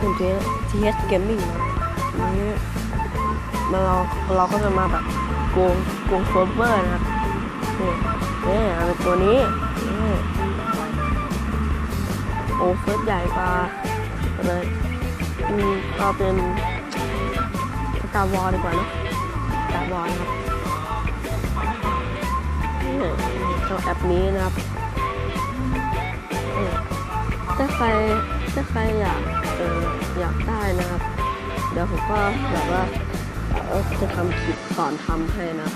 คุณเทสทีเอสเกมมิ่งนี้มาเราเราก็จะมาแบบโกงโกงเซิร์เวอร์นะครับนี่นี่เอาเป็นตัวนี้นี่โอ้เซิร์ฟใหญ่กว่าเลยอืมเอาเป็นสกาวอลดีกว่านะสกาวอลนะครับนี่เจ้าแอปนี้นะครับถ้าใคร ถ้าใครอยากเอออยากได้นะครับ เดี๋ยวผมก็แบบว่าเออจะทำคลิปสอนทำให้นะ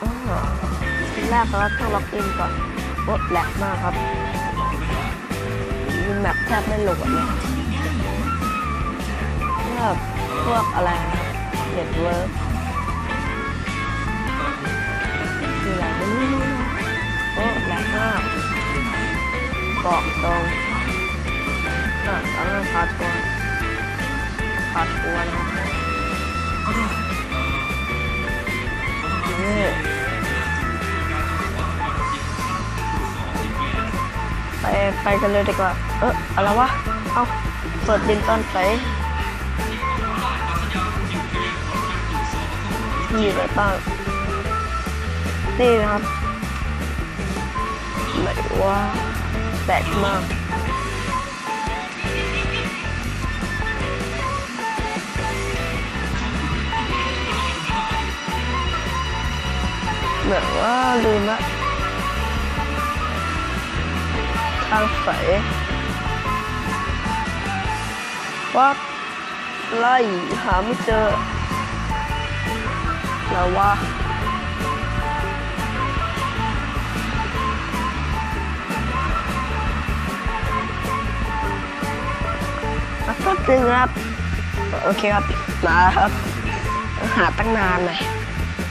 อ๋อทีแรกเราต้องล็อกอินก่อนโอ้แหลกมากครับมีแมปแทบไม่โหลดเลยแบบพวกอะไรเน็ตเวิร์กคืออะไรไม่รู้โอ้แหลกมาก บอกตรงอะแล้วก็พาทัวร์พาทัวนะไปไปกันเลยดีกว่า เอออะไรวะ เอาเปิดดินตอนไหนมีอะไรบ้างนี่นะครับไหนว่า แปลกมากเหมือนว่าลืมละทางใสวัดไล่หาไม่เจอแล้วว่า อะแป๊บนึงครับ โอเคครับ มาครับ หาตั้งนานเลย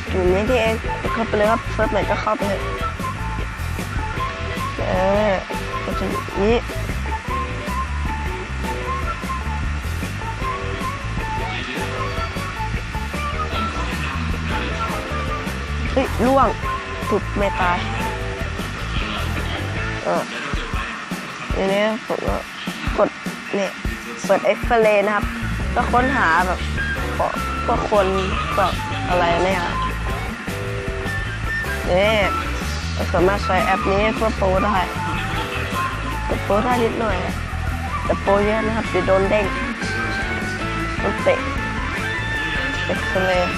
อยู่นี้ที่เองเข้าไปเลยครับเซิร์ฟไหนก็เข้าไปเลยเออก็จะนี้เฮ้ยล่วงถูกไม่ตายเออทีนี้ผมก็กดเนี่ย เปิดเอ็กซเรย์นะครับ ก็ค้นหาแบบพวกคนแบบอะไรเนี่ยนี่เราสามารถใช้แอปนี้เพื่อโปรได้แต่โปรได้นิดหน่อย แต่โปรเยอะนะครับเดี๋ยวโดนเด้งโดนเตะเอ็กซเรย์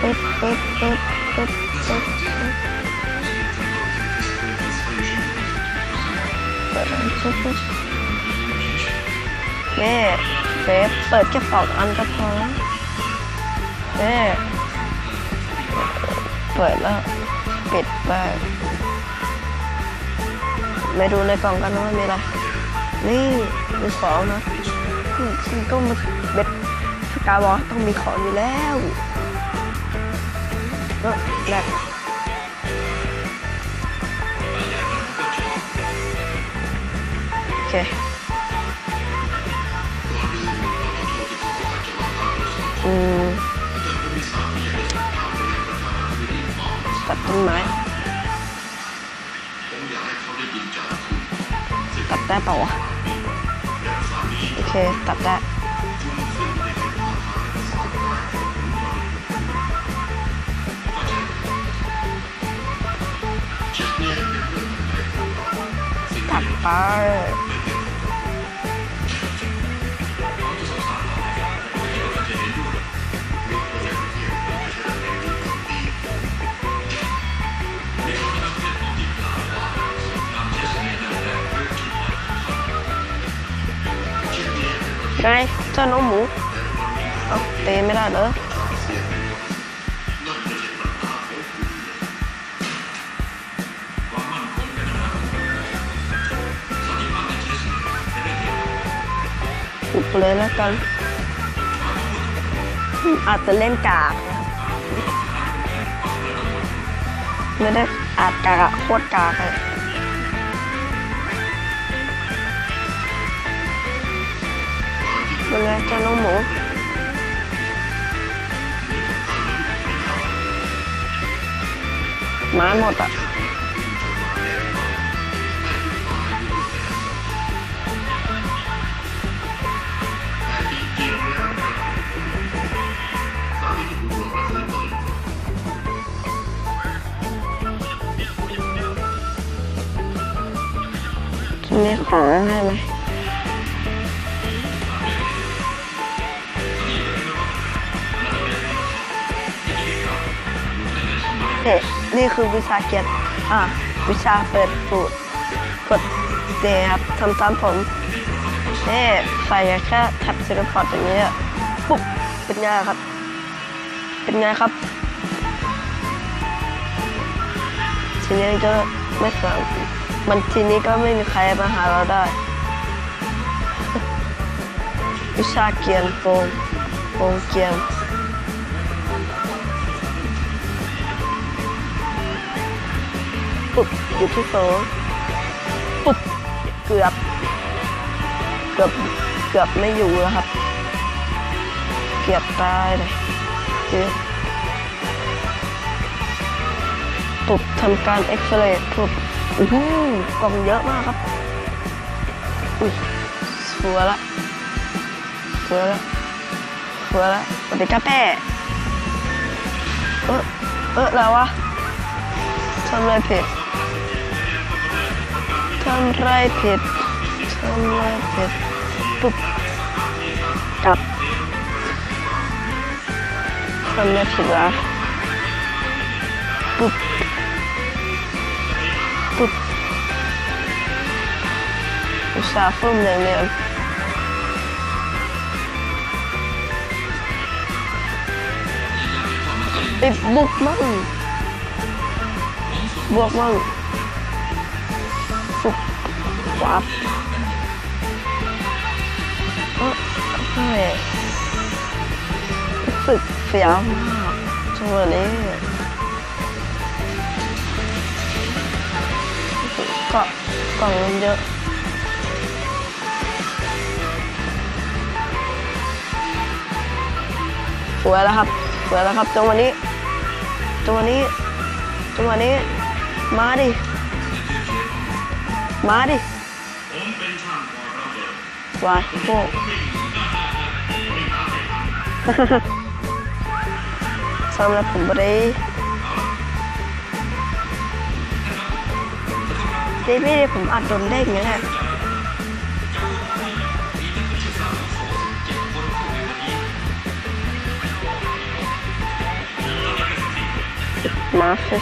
ปึ๊บปึ๊บปึ๊บปึ๊บปึ๊บปึ๊บเปิดปึ๊บ นี่เซฟเปิดแค่สองอันก็พอแล้วนี่เปิดแล้วปิดไปไปดูในกล่องกันว่ามีอะไร นี่มีของนะอืมซึ่งก็มาเบ็ดสกาวอลต้องมีของอยู่แล้วเออแหลกโอเค ตัดต้นไม้ ตัดได้เปล่าวะโอเค ตัดได้ตัดไป ไงเจ้าน้องหมูเอาเตะไม่ได้เหรอปุบเลยแล้วกัน อาจจะเล่นกากไม่ได้อาจกากโคตรกากเลย บนจ้าน้องหมูม้หมดอะนี่ขอให้ไหม เอ๊ะนี่คือวิชาเกียรติอะวิชาเปิดสูตรกดเดครับทำตามผมเอ๊ใส่แค่แท็บเซลพอร์ตอย่างนี้อะปุ๊บเป็นไงครับ เป็นไงครับทีนี้ก็ไม่สามมันทีนี้ก็ไม่มีใครมาหาเราได้ วิชาเกียนโกงโกงเกียน ปุบอยู่ที่โซปุ๊บเกือบ เกือบ เกือบไม่อยู่แล้วครับ เกือบตายเลยเกือบปุบทำการเอ็กซเรย์ปุบอู้หูกล่องเยอะมากครับ อุ้ยสัวละสัวละสัวละสวัสดีครับแม่เออเออแล้ววะทำอะไรผิด ไรผิดทำไรผิดปุ๊บกลับทำไรผิดวะปุ๊บปุ๊บอุตส่าห์ฟุ่มอย่างเดียวติดบุก วับเออใช่รู้สึกเสียมากจังวะนี้เกาะกล่องมันเยอะสวยแล้วครับสวยแล้วครับจังหวะนี้จังหวะนี้จังหวะนี้ มาดิ มาดิ วายโง่สำหรับผมบริเจ๊พี่ผมอัดโดนเด้งอย่างแหละมาสิ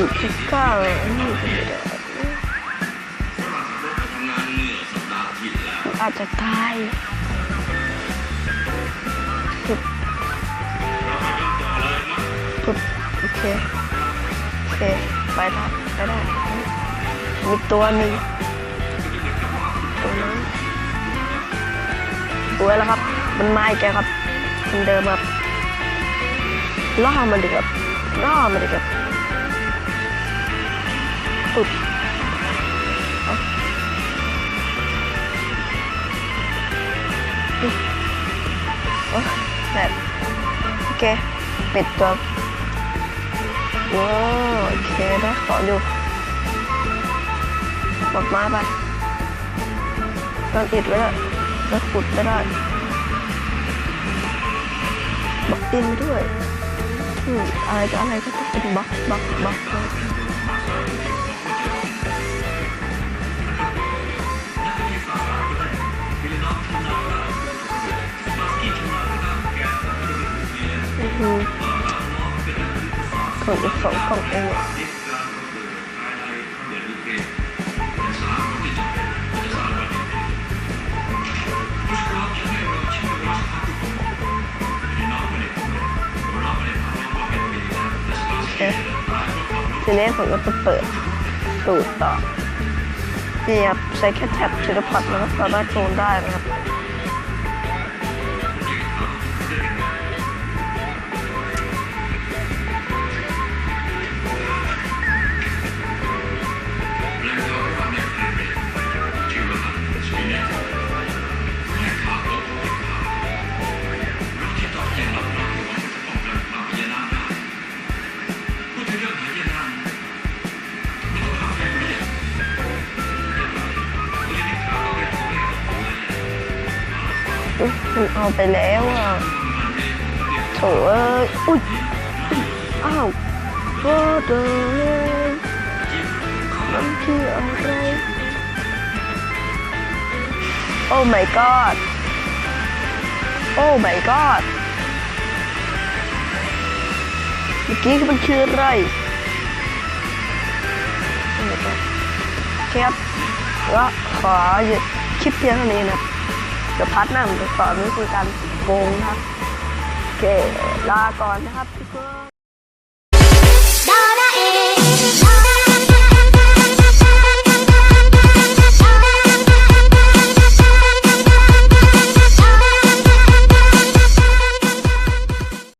อยู่ที่เก้าเลยอันนี้เป็นไม่ได้ผมอาจจะตายปุ๊บปุ๊บโอเคโอเคไปได้ไปได้มีตัวหนึ่งตัวนั้นสวยแล้วครับ มันมาอีกแล้วครับมันเดิมครับล่อมันดิครับล่อมันดิครับ ปุ๊บเอาอุ๊ยโอ้แบบโอเค ปิดตัวว้าวโอเคได้ขออยู่บอกมาไปตอนอิดไว้เลยแล้วขุดไม่ได้บล็อกดินด้วยอืมอะไรก็อะไรก็ต้องเป็นบล็อกบล็อกบล็อก คือของอีกสองกล่องเองทีนี้ผมก็จะเปิดสูตรต่อนี่ครับใช้แค่แท็บชิลพัดแล้วก็สามารถโคลนได้นะครับ เอาไปแล้วอะโถเอ้ยอุ้ยอ้าวโอ้เดยมันคืออะไรโอ้ my god โอ้ my god เมื่อกี้มันคืออะไรครับก็ขอหยุดคลิปเพียงเท่านี้นะ จะพัดน้าผมจะสอนวิธีการโกงครับ โอเค ลาก่อนนะครับทุกคน